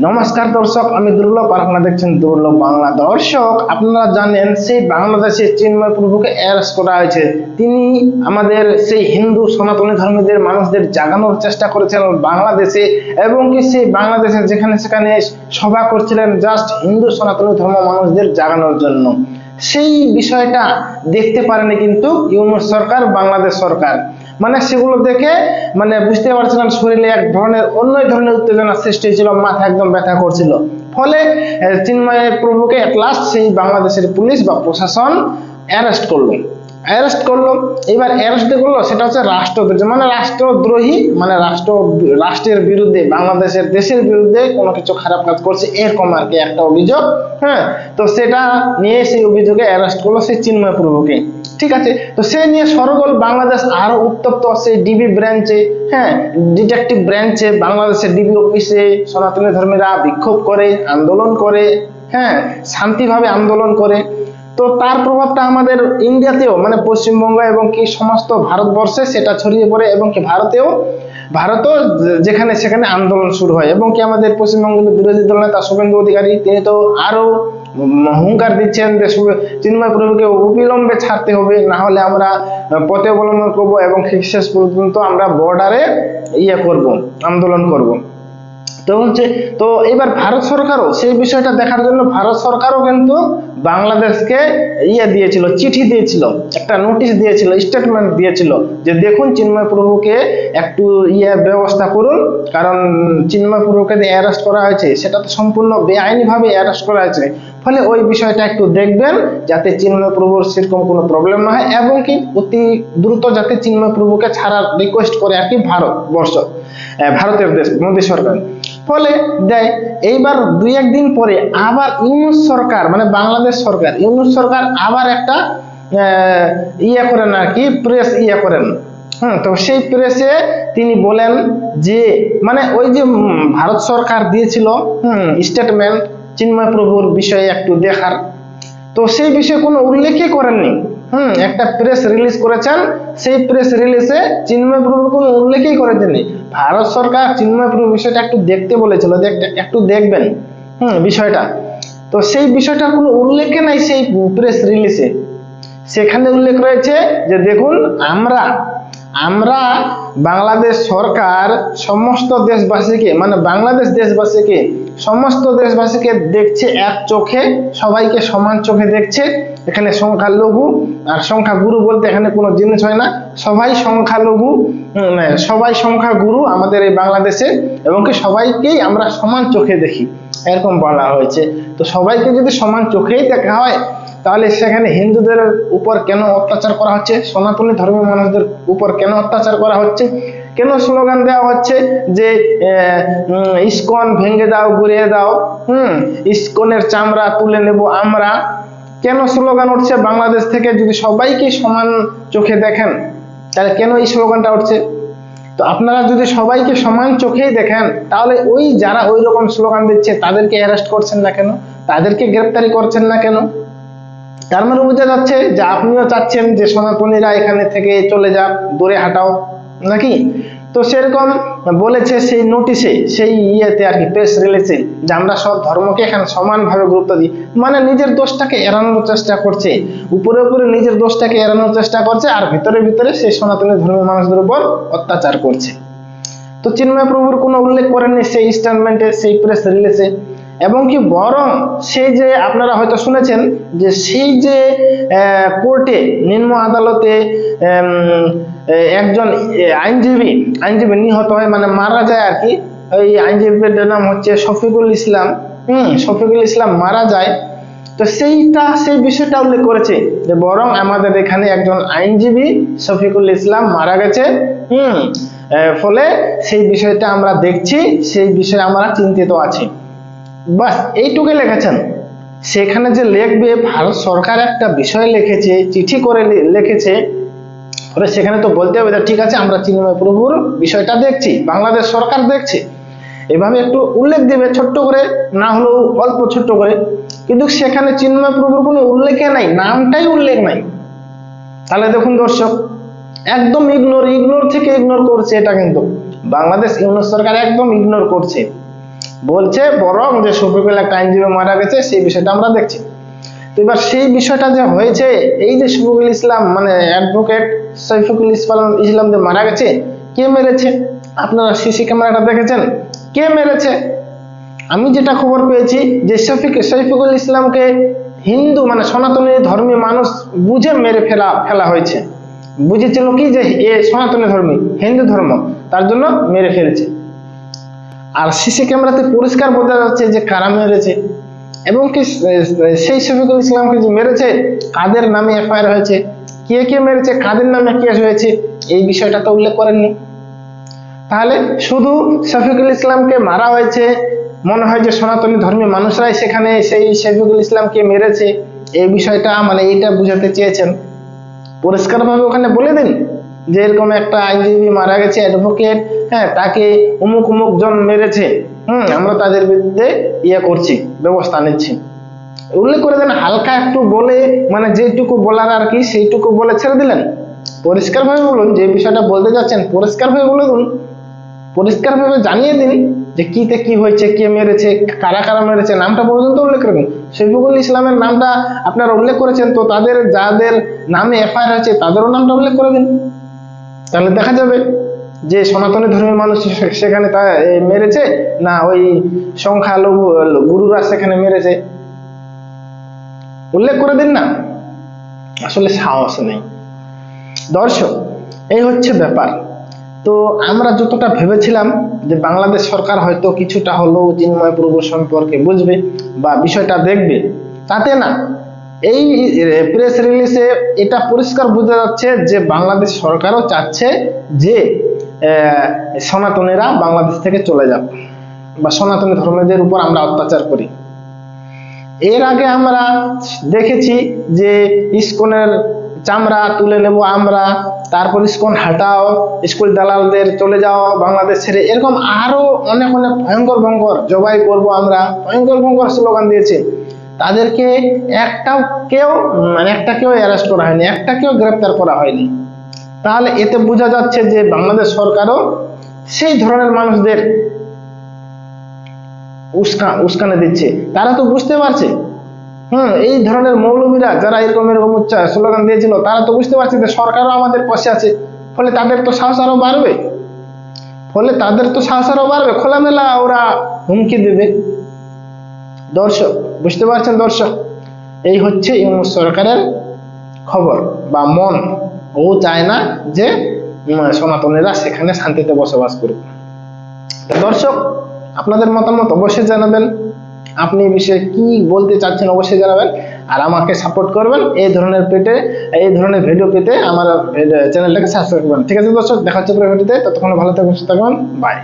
নমস্কার দর্শক, আমি দুর্লভ আর আপনারা দেখছেন দুর্লভ বাংলা। দর্শক, আপনারা জানেন সেই বাংলাদেশে চিন্ময় প্রভুকে অ্যারেস্ট করা হয়েছে। তিনি আমাদের সেই হিন্দু সনাতনী ধর্মীদের মানুষদের জাগানোর চেষ্টা করেছেন বাংলাদেশে এবং কি সেই বাংলাদেশে যেখানে সেখানে সভা করছিলেন জাস্ট হিন্দু সনাতনী ধর্ম মানুষদের জাগানোর জন্য। সেই বিষয়টা দেখতে পারেনি কিন্তু ইউনুস সরকার, বাংলাদেশ সরকার। মানে সেগুলো দেখে মানে বুঝতে পারছিলাম শরীরে এক ধরনের, অন্য ধরনের উত্তেজনা সৃষ্টি হয়েছিল, মাথা একদম ব্যথা করছিল। ফলে চিন্ময় প্রভুকে এট লাস্ট সেই বাংলাদেশের পুলিশ বা প্রশাসন অ্যারেস্ট করল। অ্যারেস্ট করল, এবার অ্যারেস্ট করল, সেটা হচ্ছে রাষ্ট্রদ্রোহী মানে রাষ্ট্রদ্রোহী মানে রাষ্ট্র, রাষ্ট্রের বিরুদ্ধে, বাংলাদেশের দেশের বিরুদ্ধে কোনো কিছু খারাপ কাজ করছে, এরকম আর কি একটা অভিযোগ হ্যাঁ? তো সেটা নিয়ে সেই অভিযোগে অ্যারেস্ট করল সেই চিন্ময় প্রভুকে। ঠিক আছে? তো সে নিয়ে সরগোল বাংলাদেশ আরও উত্তপ্ত আছে ডিবি ব্রাঞ্চে হ্যাঁ? ডিটেকটিভ ব্রাঞ্চে বাংলাদেশের ডিবি অফিসে সনাতনী ধর্মীরা বিক্ষোভ করে, আন্দোলন করে হ্যাঁ? শান্তিভাবে আন্দোলন করে। তো তার প্রভাবটা আমাদের ইন্ডিয়াতেও মানে পশ্চিমবঙ্গ এবং কি সমস্ত ভারতবর্ষে সেটা ছড়িয়ে পড়ে এবং কি ভারতেও, ভারতও যেখানে সেখানে আন্দোলন শুরু হয়। এবং কি আমাদের পশ্চিমবঙ্গের বিরোধী দল নেতা শুভেন্দু অধিকারী, তিনি তো আরও উম হুঙ্কার দিচ্ছেন যে চিন্ময় প্রভুকে অবিলম্বে ছাড়তে হবে, না হলে আমরা পথে অবলম্বন করব এবং শেষ পর্যন্ত আমরা বর্ডারে ইয়ে করব, আন্দোলন করব। তো হচ্ছে, তো এবার ভারত সরকারও সেই বিষয়টা দেখার জন্য ভারত সরকারও কিন্তু বাংলাদেশকে ইয়ে দিয়েছিল, চিঠি দিয়েছিল, একটা নোটিশ দিয়েছিল স্টেটমেন্ট দিয়েছিল যে দেখুন চিন্ময় প্রভুকে একটু ইয়ে ব্যবস্থা করুন, কারণ চিন্ময় প্রভুকে যে অ্যারেস্ট করা হয়েছে, সেটা তো সম্পূর্ণ বেআইনিভাবে অ্যারেস্ট করা হয়েছে। ফলে ওই বিষয়টা একটু দেখবেন, যাতে চিন্ময় প্রভুর সেরকম কোনো প্রবলেম না হয় এবং কি অতি দ্রুত যাতে চিন্ময় প্রভুকে ছাড়ার রিকোয়েস্ট করে আর কি ভারতবর্ষ ভারতের দেশ, মোদী সরকার। ফলে দেয়। এইবার দুই একদিন পরে আবার ইউনুস সরকার মানে বাংলাদেশ সরকার, ইউনুস সরকার আবার একটা ইয়ে করেন আর কি প্রেস ইয়ে করেন। হ্যাঁ তো সেই প্রেসে তিনি বলেন যে মানে ওই যে ভারত সরকার দিয়েছিল, হুম স্টেটমেন্ট চিন্ময় প্রভুর বিষয়ে একটু দেখার। তো সেই বিষয়ে কোনো উল্লেখই করেননি। হুম, একটা প্রেস রিলিজ করেছেন, সেই প্রেস রিলিজে চিন্ময় প্রভুর কোনো উল্লেখই করেননি। ভারত সরকার চিন্ময় প্রভু বিষয়টা একটু দেখতে বলেছিল একটু দেখবেন, হুম, বিষয়টা। তো সেই বিষয়টা কোনো উল্লেখে নাই সেই প্রেস রিলিজে সেখানে উল্লেখ রয়েছে যে, দেখুন, আমরা আমরা বাংলাদেশ সরকার সমস্ত দেশবাসীকে মানে বাংলাদেশ দেশবাসীকে, সমস্ত দেশবাসীকে দেখছে এক চোখে, সবাইকে সমান চোখে দেখছে। এখানে সংখ্যালঘু আর সংখ্যাগুরু বলতে এখানে কোনো জিনিস হয় না। সবাই সংখ্যালঘু সবাই সংখ্যাগুরু আমাদের এই বাংলাদেশে এবং কি সবাইকেই আমরা সমান চোখে দেখি। এরকম বলা হয়েছে। তো সবাইকে যদি সমান চোখেই দেখা হয় তাহলে সেখানে হিন্দুদের উপর কেন অত্যাচার করা হচ্ছে? সনাতনী ধর্মের মানুষদের উপর কেন অত্যাচার করা হচ্ছে? কেন স্লোগান দেওয়া হচ্ছে যে ইস্কন ভেঙে দাও ঘুরিয়ে দাও, হুম, ইস্কনের চামড়া তুলে নেব আমরা? কেন স্লোগান উঠছে? বাংলাদেশ থেকে যদি সবাইকে সমান চোখে দেখেন, তাহলে কেন এই স্লোগানটা উঠছে? তো আপনারা যদি সবাইকে সমান চোখেই দেখেন, তাহলে ওই যারা ওই রকম স্লোগান দিচ্ছে, তাদেরকে অ্যারেস্ট করছেন না কেন? তাদেরকে গ্রেপ্তারি করছেন না কেন? তার মানে বোঝা যাচ্ছে যে আপনিও চাচ্ছেন যে সনাতনীরা এখানে থেকে চলে যাক, দূরে হাঁটাও, নাকি? তো সেরকম বলেছে সেই নোটিশে সেই ইয়েতে আর কি প্রেস রিলিজে যে আমরা সব ধর্মকে এখানে সমানভাবে গুরুত্ব দিই। মানে নিজের দোষটাকে এড়ানোর চেষ্টা করছে। উপরে উপরে নিজের দোষটাকে এড়ানোর চেষ্টা করছে, আর ভিতরে ভিতরে সেই সনাতনী ধর্মীয় মানুষদের উপর অত্যাচার করছে। তো চিন্ময় প্রভুর কোনো উল্লেখ করেননি সেই স্টেটমেন্টে সেই প্রেস রিলিজে এবং কি বরং সেই যে আপনারা হয়তো শুনেছেন যে সেই যে কোর্টে নিম্ন আদালতে একজন আইনজীবী আইনজীবী নিহত হয় মানে মারা যায় আর কি। ওই আইনজীবীর নাম হচ্ছে শফিকুল ইসলাম। হুম, শফিকুল ইসলাম মারা যায়। তো সেইটা, সেই বিষয়টা উল্লেখ করেছে যে বরং আমাদের এখানে একজন আইনজীবী শফিকুল ইসলাম মারা গেছে। হুম ফলে সেই বিষয়টা আমরা দেখছি, সেই বিষয়ে আমরা চিন্তিত আছি। বাস এইটুকু লিখেছেন। সেখানে যে লিখবে, ভারত সরকার একটা বিষয় লিখেছে, চিঠি করে লিখেছে ফলে সেখানে তো বলতে হবে ঠিক আছে, আমরা চিন্ময় প্রভুর বিষয়টা দেখছি, বাংলাদেশ সরকার দেখছে। এভাবে একটু উল্লেখ দিবে, ছোট্ট করে, না হলেও অল্প ছোট্ট করে। কিন্তু সেখানে চিন্ময় প্রভুর কোনো উল্লেখে নাই, নামটাই উল্লেখ নাই। তাহলে দেখুন দর্শক, একদম ইগনোর ইগনোর থেকে ইগনোর করছে এটা কিন্তু। বাংলাদেশ ইউনিট সরকার একদম ইগনোর করছে। বলছে বরং যে শফিকুল একটা আইনজীবী মারা গেছে, সেই বিষয়টা আমরা দেখছি। তো এবার সেই বিষয়টা যে হয়েছে, এই যে শফিকুল ইসলাম মানে অ্যাডভোকেট সৈফিকুল ইসলাম ইসলাম যে মারা গেছে, কে মেরেছে? আপনারা সিসি ক্যামেরাটা দেখেছেন? কে মেরেছে? আমি যেটা খবর পেয়েছি যে শফিক শফিকুল ইসলামকে হিন্দু মানে সনাতনী ধর্মী মানুষ বুঝে মেরে ফেলা ফেলা হয়েছে। বুঝেছিল কি যে এ সনাতনী ধর্মী, হিন্দু ধর্ম, তার জন্য মেরে ফেলেছে। আর সিসি ক্যামেরাতে পরিষ্কার বোঝা যাচ্ছে যে কারা মেরেছে। এবং কি সেই শফিকুল ইসলামকে যে মেরেছে, কাদের নামে এফআইআর হয়েছে, কে কে মেরেছে, কাদের নামে কেস হয়েছে, এই বিষয়টা তো উল্লেখ করেননি। তাহলে শুধু শফিকুল ইসলামকে মারা হয়েছে, মনে হয় যে সনাতনী ধর্মী মানুষরাই সেখানে সেই শফিকুল ইসলামকে মেরেছে, এই বিষয়টা মানে এইটা বুঝাতে চেয়েছেন। পরিষ্কারভাবে ওখানে বলে দিন। যে এরকম একটা আইনজীবী মারা গেছে অ্যাডভোকেট হ্যাঁ তাকে অমুক অমুক জন মেরেছে, হুম, আমরা তাদের বিরুদ্ধে ইয়ে করছি, ব্যবস্থা নিচ্ছি। উল্লেখ করে দেন, হালকা একটু বলে মানে যেটুকু বলার আর কি, সেইটুকু বলে ছেড়ে দিলেন। পরিষ্কারভাবে বলুন, যে বিষয়টা বলতে যাচ্ছেন, পরিষ্কারভাবে বলে দিন, পরিষ্কারভাবে জানিয়ে দিন যে কিতে কি হয়েছে, কে মেরেছে, কারা কারা মেরেছে, নামটা পর্যন্ত উল্লেখ করবেন শফিকুল ইসলামের নামটা আপনারা উল্লেখ করেছেন, তো তাদের যাদের নামে এফআইআর হয়েছে, তাদেরও নামটা উল্লেখ করে দিন। তাহলে দেখা যাবে যে সনাতনী ধর্মের মানুষ সেখানে তা মেরেছে না ওই সংখ্যালঘু গুরুরা সেখানে মেরেছে? উল্লেখ করে দিন না। আসলে সাহস নেই। দর্শক, এই হচ্ছে ব্যাপার। তো আমরা যতটা ভেবেছিলাম যে বাংলাদেশ সরকার হয়তো কিছুটা হলেও চিন্ময় পূর্ব সম্পর্কে বুঝবে বা বিষয়টা দেখবে, তাতে না এই প্রেস রিলিজে এটা পরিষ্কার বোঝা যাচ্ছে যে বাংলাদেশ সরকারও চাচ্ছে যে সনাতনীরা বাংলাদেশ থেকে চলে যাক বা সনাতনী ধর্মীয়দের উপর আমরা অত্যাচার করি। এর আগে আমরা দেখেছি যে ইস্কনের চামড়া তুলে নেব আমরা, তারপর ইস্কন হাটাও স্কুল দালালদের চলে যাও বাংলাদেশ ছেড়ে। এরকম আরও অনেক অনেক ভয়ঙ্কর ভয়ঙ্কর জবাই করব আমরা। ভয়ঙ্কর ভয়ঙ্কর স্লোগান দিয়েছে। তাদেরকে একটাও কেউ মানে একটা কেউ অ্যারেস্ট করা হয়নি, একটা কেউ গ্রেপ্তার করা হয়নি। তাহলে এতে বোঝা যাচ্ছে যে বাংলাদেশ সরকারও সেই ধরনের মানুষদের উস্কা, উস্কানে দিচ্ছে। তারা তো বুঝতে পারছে। হুম, এই ধরনের মৌলবীরা যারা এরকম এরকম স্লোগান দিয়েছিল, তারা তো বুঝতে পারছে যে সরকারও আমাদের পাশে আছে। ফলে তাদের তো সাহস আরও বাড়বে। ফলে তাদের তো সাহস আরও বাড়বে। খোলামেলা ওরা হুমকি দেবে। দর্শক বুঝতে পারছেন দর্শক? এই হচ্ছে ইউনুস সরকারের খবর বা মন। ও চায় না যে সনাতনীরা সেখানে শান্তিতে বসবাস করুক। দর্শক, আপনাদের মতামত অবশ্যই জানাবেন। আপনি এই বিষয়ে কি বলতে চাচ্ছেন অবশ্যই জানাবেন। আর আমাকে সাপোর্ট করবেন এই ধরনের পেটে, এই ধরনের ভিডিও পেতে আমার চ্যানেলটাকে সাবস্ক্রাইব করবেন। ঠিক আছে দর্শক, দেখা হচ্ছে পরের ভিডিওতে ততক্ষণ ভালো থাকবেন সুস্থ থাকবেন বাই